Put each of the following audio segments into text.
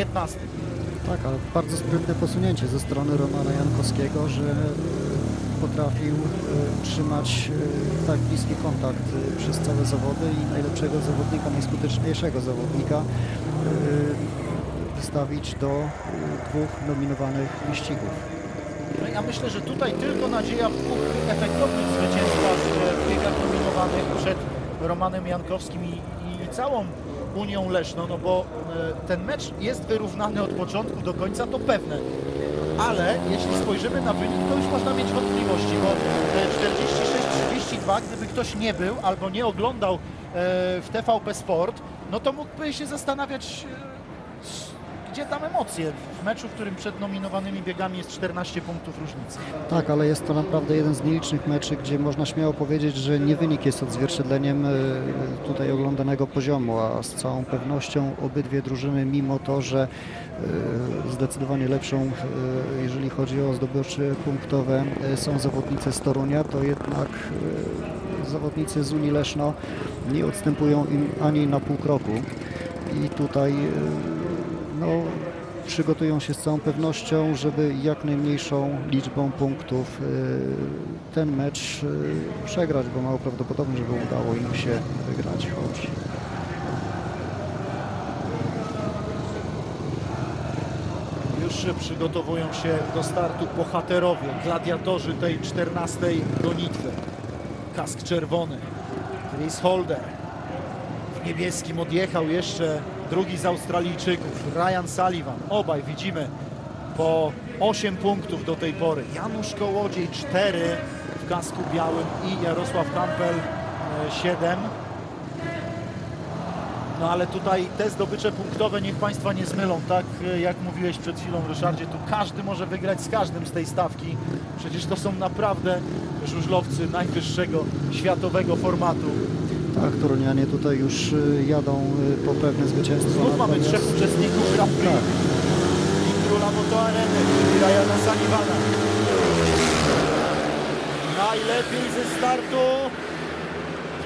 15. Tak, ale bardzo sprytne posunięcie ze strony Romana Jankowskiego, że e, potrafił e, trzymać e, tak bliski kontakt przez całe zawody i najlepszego zawodnika, najskuteczniejszego zawodnika wystawić do dwóch nominowanych wyścigów. No ja myślę, że tutaj tylko nadzieja w dwóch efektownych zwycięstwach e, w biegach nominowanych przed Romanem Jankowskim i, i całą Unią Leszno, no bo e, ten mecz jest wyrównany od początku do końca, to pewne. Ale jeśli spojrzymy na wynik, to już można mieć wątpliwości, bo e, 46-32, gdyby ktoś nie był albo nie oglądał e, w TVP Sport, no to mógłby się zastanawiać, e, gdzie tam emocje w meczu, w którym przed nominowanymi biegami jest 14 punktów różnicy. Tak, ale jest to naprawdę jeden z nielicznych meczy, gdzie można śmiało powiedzieć, że nie wynik jest odzwierciedleniem e, tutaj oglądanego poziomu, a z całą pewnością obydwie drużyny, mimo to, że e, zdecydowanie lepszą, e, jeżeli chodzi o zdobycze punktowe, są zawodnicy z Torunia, to jednak zawodnicy z Unii Leszno nie odstępują im ani na pół kroku. I tutaj no, przygotują się z całą pewnością, żeby jak najmniejszą liczbą punktów y, ten mecz y, przegrać, bo mało prawdopodobne, żeby udało im się wygrać, choć Już przygotowują się do startu bohaterowie, gladiatorzy tej 14 gonitwy. Kask czerwony, Chris Holder. W niebieskim odjechał jeszcze drugi z Australijczyków, Ryan Sullivan. Obaj widzimy po 8 punktów do tej pory. Janusz Kołodziej 4 w kasku białym i Jarosław Kampel 7. No ale tutaj te zdobycze punktowe niech Państwa nie zmylą, tak e, jak mówiłeś przed chwilą Ryszardzie, tu każdy może wygrać z każdym z tej stawki. Przecież to są naprawdę żużlowcy najwyższego światowego formatu. Torunianie tutaj już y, jadą y, po pewne zwycięstwo. Znów mamy trzech uczestników Grand Prix. Tak, I króla Moto Areny, czyli Ryana Sullivana. Najlepiej ze startu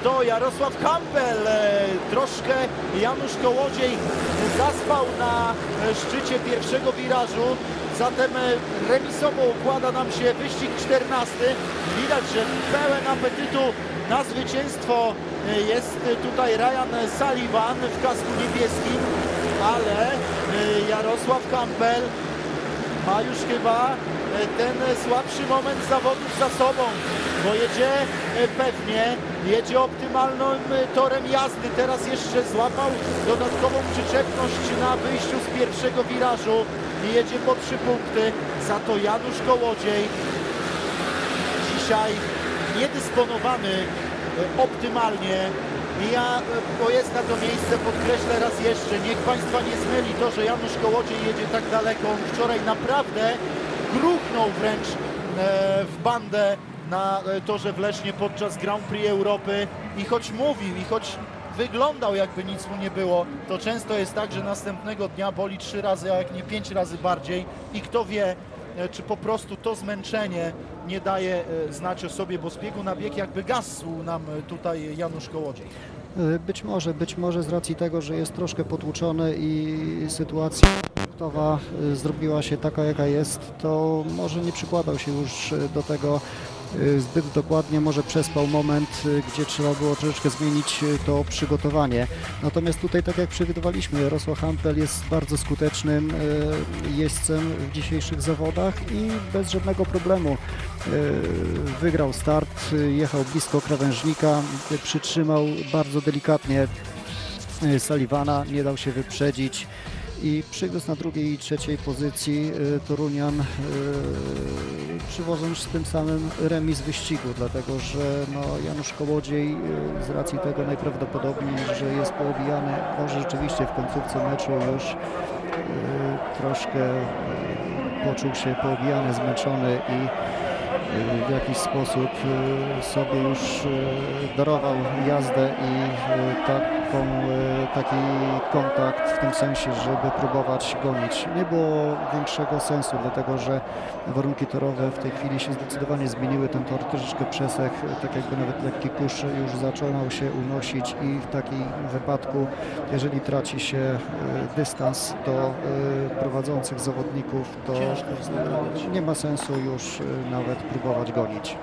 to Jarosław Kampel. E, Troszkę Janusz Kołodziej zaspał na e, szczycie pierwszego wirażu. Zatem e, remisowo układa nam się wyścig 14. Widać, że pełen apetytu na zwycięstwo jest tutaj Ryan Sullivan w kasku niebieskim, ale e, Jarosław Kampel ma już chyba e, ten słabszy moment zawodów za sobą, bo jedzie e, pewnie, jedzie optymalnym torem jazdy. Teraz jeszcze złapał dodatkową przyczepność na wyjściu z pierwszego wirażu i jedzie po trzy punkty. Za to Janusz Kołodziej dzisiaj niedysponowany optymalnie. I ja, e, bo jest na to miejsce, podkreślę raz jeszcze, niech Państwa nie zmyli to, że Janusz Kołodziej jedzie tak daleko. On wczoraj naprawdę gruchnął wręcz e, w bandę na e, torze w Lesznie podczas Grand Prix Europy i choć mówił, i choć wyglądał jakby nic mu nie było, to często jest tak, że następnego dnia boli trzy razy, a jak nie pięć razy bardziej i kto wie, e, czy po prostu to zmęczenie nie daje e, znać o sobie, bo z biegu na bieg jakby gasł nam e, tutaj Janusz Kołodziej. Być może, być może z racji tego, że jest troszkę potłuczony i sytuacja y, zrobiła się taka, jaka jest, to może nie przykładał się już do tego zbyt dokładnie, może przespał moment, y, gdzie trzeba było troszeczkę zmienić y, to przygotowanie. Natomiast tutaj, tak jak przewidywaliśmy, Jarosław Hampel jest bardzo skutecznym y, jeźdźcem w dzisiejszych zawodach i bez żadnego problemu y, wygrał start, y, jechał blisko krawężnika, y, przytrzymał bardzo delikatnie y, Sullivana, nie dał się wyprzedzić i przywiózł na drugiej i trzeciej pozycji y, Torunian, y, przywoząc tym samym remis wyścigu, dlatego że no, Janusz Kołodziej y, z racji tego najprawdopodobniej, że jest poobijany, może rzeczywiście w końcówce meczu już y, troszkę y, poczuł się poobijany, zmęczony i w jakiś sposób y, sobie już y, darował jazdę i ta taką, e, taki kontakt w tym sensie, żeby próbować gonić. Nie było większego sensu, dlatego że warunki torowe w tej chwili się zdecydowanie zmieniły. Ten tor troszeczkę przesechł, tak jakby nawet lekki kurz już zaczynał się unosić i w takim wypadku, jeżeli traci się e, dystans do e, prowadzących zawodników, to e, nie ma sensu już e, nawet próbować gonić.